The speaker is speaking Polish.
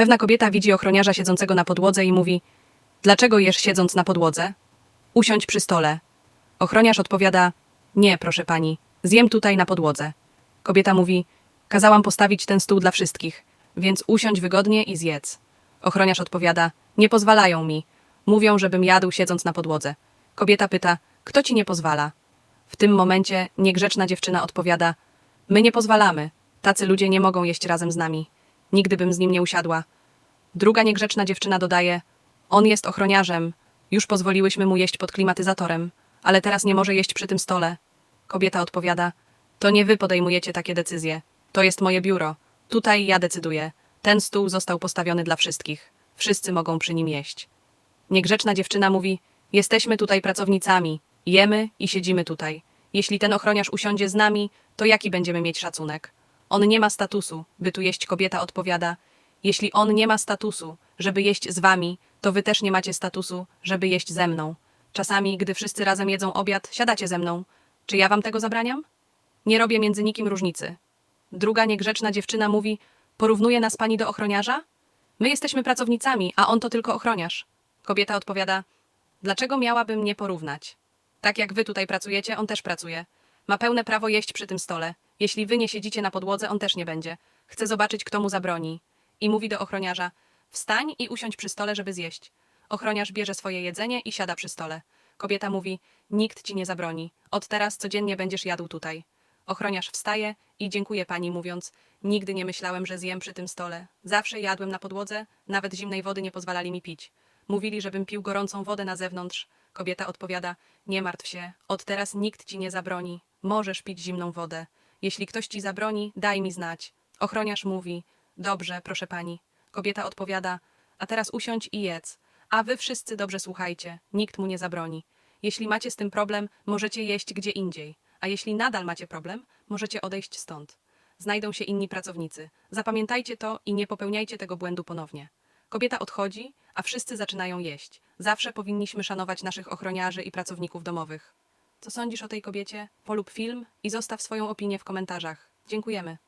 Pewna kobieta widzi ochroniarza siedzącego na podłodze i mówi: Dlaczego jesz siedząc na podłodze? Usiądź przy stole. Ochroniarz odpowiada: Nie, proszę pani, zjem tutaj na podłodze. Kobieta mówi: Kazałam postawić ten stół dla wszystkich, więc usiądź wygodnie i zjedz. Ochroniarz odpowiada: Nie pozwalają mi. Mówią, żebym jadł siedząc na podłodze. Kobieta pyta: Kto ci nie pozwala? W tym momencie niegrzeczna dziewczyna odpowiada: My nie pozwalamy. Tacy ludzie nie mogą jeść razem z nami. Nigdy bym z nim nie usiadła. Druga niegrzeczna dziewczyna dodaje: On jest ochroniarzem. Już pozwoliłyśmy mu jeść pod klimatyzatorem, ale teraz nie może jeść przy tym stole. Kobieta odpowiada: To nie wy podejmujecie takie decyzje. To jest moje biuro. Tutaj ja decyduję. Ten stół został postawiony dla wszystkich. Wszyscy mogą przy nim jeść. Niegrzeczna dziewczyna mówi: Jesteśmy tutaj pracownicami, jemy i siedzimy tutaj. Jeśli ten ochroniarz usiądzie z nami, to jaki będziemy mieć szacunek? On nie ma statusu, by tu jeść, kobieta odpowiada. Jeśli on nie ma statusu, żeby jeść z wami, to wy też nie macie statusu, żeby jeść ze mną. Czasami, gdy wszyscy razem jedzą obiad, siadacie ze mną. Czy ja wam tego zabraniam? Nie robię między nikim różnicy. Druga niegrzeczna dziewczyna mówi: Porównuje nas pani do ochroniarza? My jesteśmy pracownicami, a on to tylko ochroniarz. Kobieta odpowiada: Dlaczego miałabym nie porównać? Tak jak wy tutaj pracujecie, on też pracuje. Ma pełne prawo jeść przy tym stole. Jeśli wy nie siedzicie na podłodze, on też nie będzie. Chce zobaczyć, kto mu zabroni. I mówi do ochroniarza: Wstań i usiądź przy stole, żeby zjeść. Ochroniarz bierze swoje jedzenie i siada przy stole. Kobieta mówi: Nikt ci nie zabroni. Od teraz codziennie będziesz jadł tutaj. Ochroniarz wstaje i dziękuję pani, mówiąc: Nigdy nie myślałem, że zjem przy tym stole. Zawsze jadłem na podłodze, nawet zimnej wody nie pozwalali mi pić. Mówili, żebym pił gorącą wodę na zewnątrz. Kobieta odpowiada: Nie martw się, od teraz nikt ci nie zabroni. Możesz pić zimną wodę. Jeśli ktoś ci zabroni, daj mi znać. Ochroniarz mówi: Dobrze, proszę pani. Kobieta odpowiada: A teraz usiądź i jedz. A wy wszyscy dobrze słuchajcie, nikt mu nie zabroni. Jeśli macie z tym problem, możecie jeść gdzie indziej. A jeśli nadal macie problem, możecie odejść stąd. Znajdą się inni pracownicy. Zapamiętajcie to i nie popełniajcie tego błędu ponownie. Kobieta odchodzi, a wszyscy zaczynają jeść. Zawsze powinniśmy szanować naszych ochroniarzy i pracowników domowych. Co sądzisz o tej kobiecie? Polub film i zostaw swoją opinię w komentarzach. Dziękujemy.